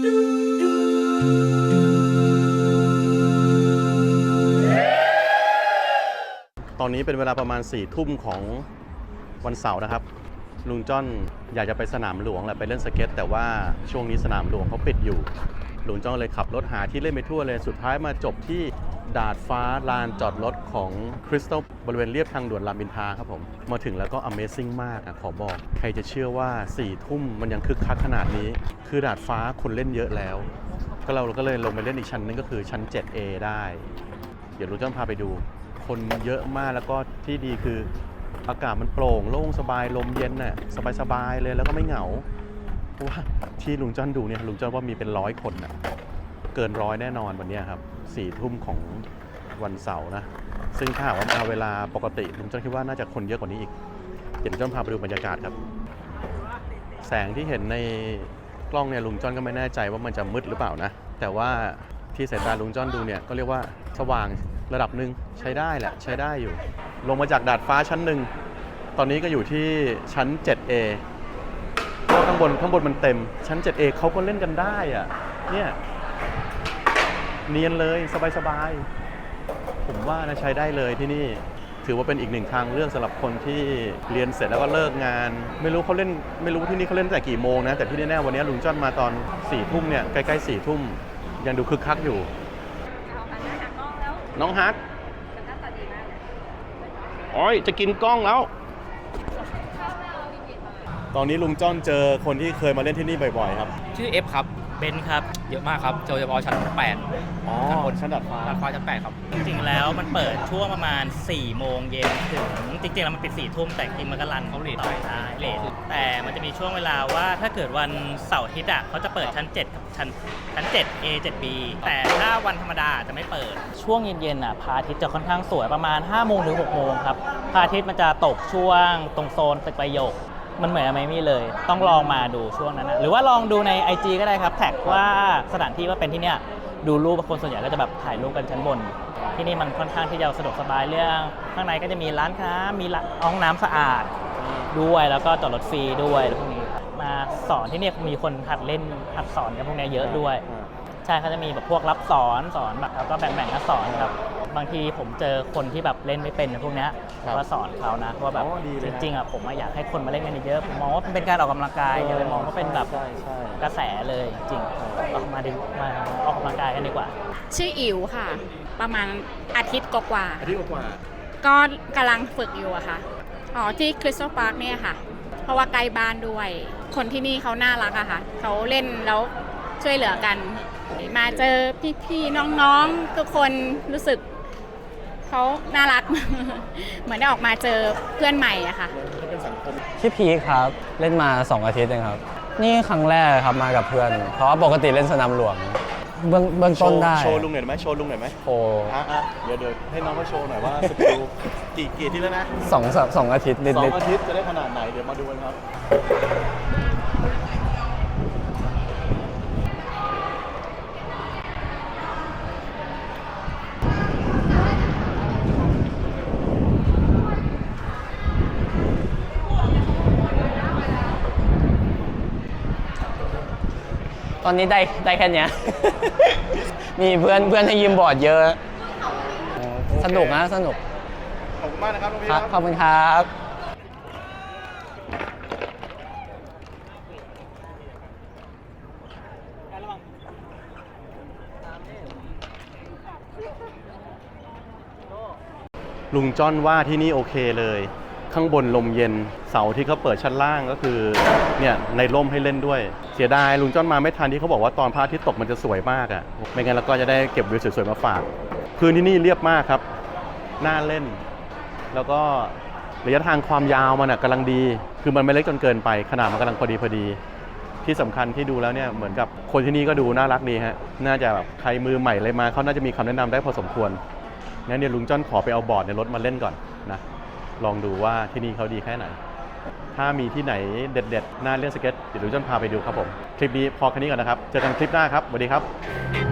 ตอนนี้เป็นเวลาประมาณ4ี่ทุ่มของวันเสาร์นะครับ ลุงจ้อนอยากจะไปสนามหลวงแหละไปเล่นสเก็ต แต่ว่าช่วงนี้สนามหลวงเขาปิดอยู่ ลุงจ้อนเลยขับรถหาที่เล่นไปทั่วเลยสุดท้ายมาจบที่ ดาดฟ้าลานจอดรถของคริสตัลบริเวณเรียบทางด่วนรามอินทราครับผม มาถึงแล้วก็ Amazing มากอะขอบอก ใครจะเชื่อว่า4ี่ทุ่มมันยังคึกคักขนาดนี้ คือดาดฟ้าคนเล่นเยอะแล้ว ก็เราก็เลยลงไปเล่นอีกชั้นนึงก็คือชั้น 7A ได้ เดี๋ยวลุงจ้อนพาไปดู คนเยอะมากแล้วก็ที่ดีคืออากาศมันโปร่งโล่งสบายลมเย็นน่ะสบายๆเลยแล้วก็ไม่เหงาว่าที่ลุงจ้อนดูเนี่ยลุงจ้อนว่ามีเป็นร้อยคนน่ะเกินร้อยแน่นอนวันนี้ครับ สี่ทุ่มของวันเสาร์นะ ซึ่งถ้าหากว่ามาเวลาปกติลุงจ้อนคิดว่าน่าจะคนเยอะกว่านี้อีก เดี๋ยวจ้อนพาไปดูบรรยากาศครับ แสงที่เห็นในกล้องเนี่ยลุงจ้อนก็ไม่แน่ใจว่ามันจะมืดหรือเปล่านะ แต่ว่าที่สายตาลุงจ้อนดูเนี่ยก็เรียกว่าสว่างระดับหนึ่งใช้ได้แหละใช้ได้อยู่ ลงมาจากดาดฟ้าชั้นหนึ่งตอนนี้ก็อยู่ที่ชั้น 7A ข้างบนข้างบนมันเต็ม ชั้น 7A เขาก็เล่นกันได้อะเนี่ย เนียนเลยสบายๆ ผมว่านะใช้ได้เลยที่นี่ ถือว่าเป็นอีกหนึ่งทางเลือกสำหรับคนที่เรียนเสร็จแล้วก็เลิกงาน ไม่รู้เขาเล่นไม่รู้ที่นี่เขาเล่นตั้งแต่กี่โมงนะ แต่ที่แน่ๆวันนี้ลุงจ้อนมาตอน4ี่ทุ่มเนี่ยใกล้ๆสี่ทุ่มยังดูคึกคักอยู่ เอาหันหน้าหากล้องแล้วน้องฮักแต่หน้าตาดีมากเลยโอ้ยจะกินกล้องแล้วตอนนี้ลุงจ้อนเจอคนที่เคยมาเล่นที่นี่บ่อยๆครับ ชื่อ F ครับ เบนซ์ครับ เยอะมากครับโดยเฉพาะชั้น8อ๋อชั้นบนชั้นดาดฟ้าราคาชั้น8ครับ จริงๆแล้วมันเปิดช่วงประมาณ 4 โมงเย็นถึง จริงๆ แล้วมันปิด 4 ทุ่มแต่จริงๆมันก็รันเขาเลทต่อได้เลทแต่มันจะมีช่วงเวลาว่าถ้าเกิดวันเสาร์อาทิตย์อะเขาจะเปิดชั้น 7 กับชั้นชั้น 7 A 7 B แต่ถ้าวันธรรมดาจะไม่เปิด ช่วงเย็นๆอะพระอาทิตย์จะค่อนข้างสวยประมาณ5โมงถึง6โมงครับพระอาทิตย์มันจะตกช่วงตรงโซนตึกประโยค มันเหมือนไม่มีเลย ต้องลองมาดูช่วงนั้นนะหรือว่าลองดูใน IG ก็ได้ครับ แท็กว่าสถานที่ว่าเป็นที่เนี่ยดูรูปคนส่วนใหญ่ก็จะแบบถ่ายรูปกันชั้นบน ที่นี่มันค่อนข้างที่จะสะดวกสบายเรื่อง ข้างในก็จะมีร้านค้ามีละห้องน้ำสะอาดด้วยแล้วก็จอดรถฟรีด้วยอะไรพวกนี้ครับมาสอนที่เนี่ยมีคนหัดเล่นหัดสอนกันพวกเนี้ยเยอะด้วย ใช่เขาจะมีแบบพวกรับสอนสอนแบบแล้วก็แบ่งๆกันสอนครับ บางทีผมเจอคนที่แบบเล่นไม่เป็นพวกเนี้ยครับก็สอนเขานะว่าแบบอ๋อดีเลยจนะ ริงๆอะผมอะอยากให้คนมาเล่นกันเยอะๆผมมองว่ามันเป็นการออกกำลังกายอย่าไปมองว่าเป็นแบบใช่ใช่กระแสเลยจริงออกมาดีมาออกกำลังกายกันดีกว่า ชื่ออิ๋วค่ะ ประมาณอาทิตย์กว่าอาทิตย์กว่าๆก็กำลังฝึกอยู่อะค่ะ อ๋อ ที่คริสตัลพาร์คเนี่ยค่ะ เพราะว่าใกล้บ้านด้วย คนที่นี่เขาน่ารักอะค่ะ เขาเล่นแล้วช่วยเหลือกัน มาเจอพี่ๆ น้องๆ ทุกคนรู้สึก เขาน่ารัก เหมือนได้ออกมาเจอเพื่อนใหม่อะค่ะมันเป็นสังคมชื่อพีคครับ เล่นมา 2 อาทิตย์เองครับ นี่ครั้งแรกครับมากับเพื่อน เพราะว่าปกติเล่นสนามหลวง เบื้องเบื้องโชต้นว์ได้โชว์ลุงหน่อยไหมโชว์ลุงหน่อยไหมโอ้อะอะเดี๋ยวเดี๋ยวให้น้องเขาโชว์หน่อยว่าสกิลกี่กี่อาที่แล้วนะสองสองสองอาทิตย์นิดสอนิงดอาทิตย์จะได้ขนาดไหนเดี๋ยวมาดูกันครับ ตอนนี้ได้ได้แค่เนี้ย มีเพื่อนเพื่อนให้ยืมบอร์ดเยอะ สนุกนะสนุก ขอบคุณมากนะครับน้องพี่คครัรับบขอบคุณครับ ลุงจ้อนว่าที่นี่โอเคเลย ข้างบนลมเย็นเสาที่เขาเปิดชั้นล่างก็คือเนี่ยในร่มให้เล่นด้วย เสียดายลุงจ้อนมาไม่ทันที่เขาบอกว่าตอนพระอาทิตย์ตกมันจะสวยมากอะ่ะไม่งั้นเราก็จะได้เก็บวิวสวยๆมาฝากพื้นที่นี่เรียบมากครับน่าเล่น แล้วก็ระยะทางความยาวมันอะกำลังดี คือมันไม่เล็กจนเกินไป ขนาดมันกำลังพอดีพอดี ที่สำคัญที่ดูแล้วเนี่ยเหมือนกับคนที่นี่ก็ดูน่ารักดีฮะน่าจะแบบใครมือใหม่เลยมาเขาน่าจะมีคำแนะนำได้พอสมควรงั้นเดี๋ยวลุงจ้อนขอไปเอาบอร์ดในรถมาเล่นก่อนนะ ลองดูว่าที่นี่เขาดีแค่ไหน ถ้ามีที่ไหนเด็ดๆน่าเล่นสเก็ตเดี๋ยวดูจนพาไปดูครับผม คลิปนี้พอแค่นี้ก่อนนะครับ เจอกันคลิปหน้าครับสวัสดีครับ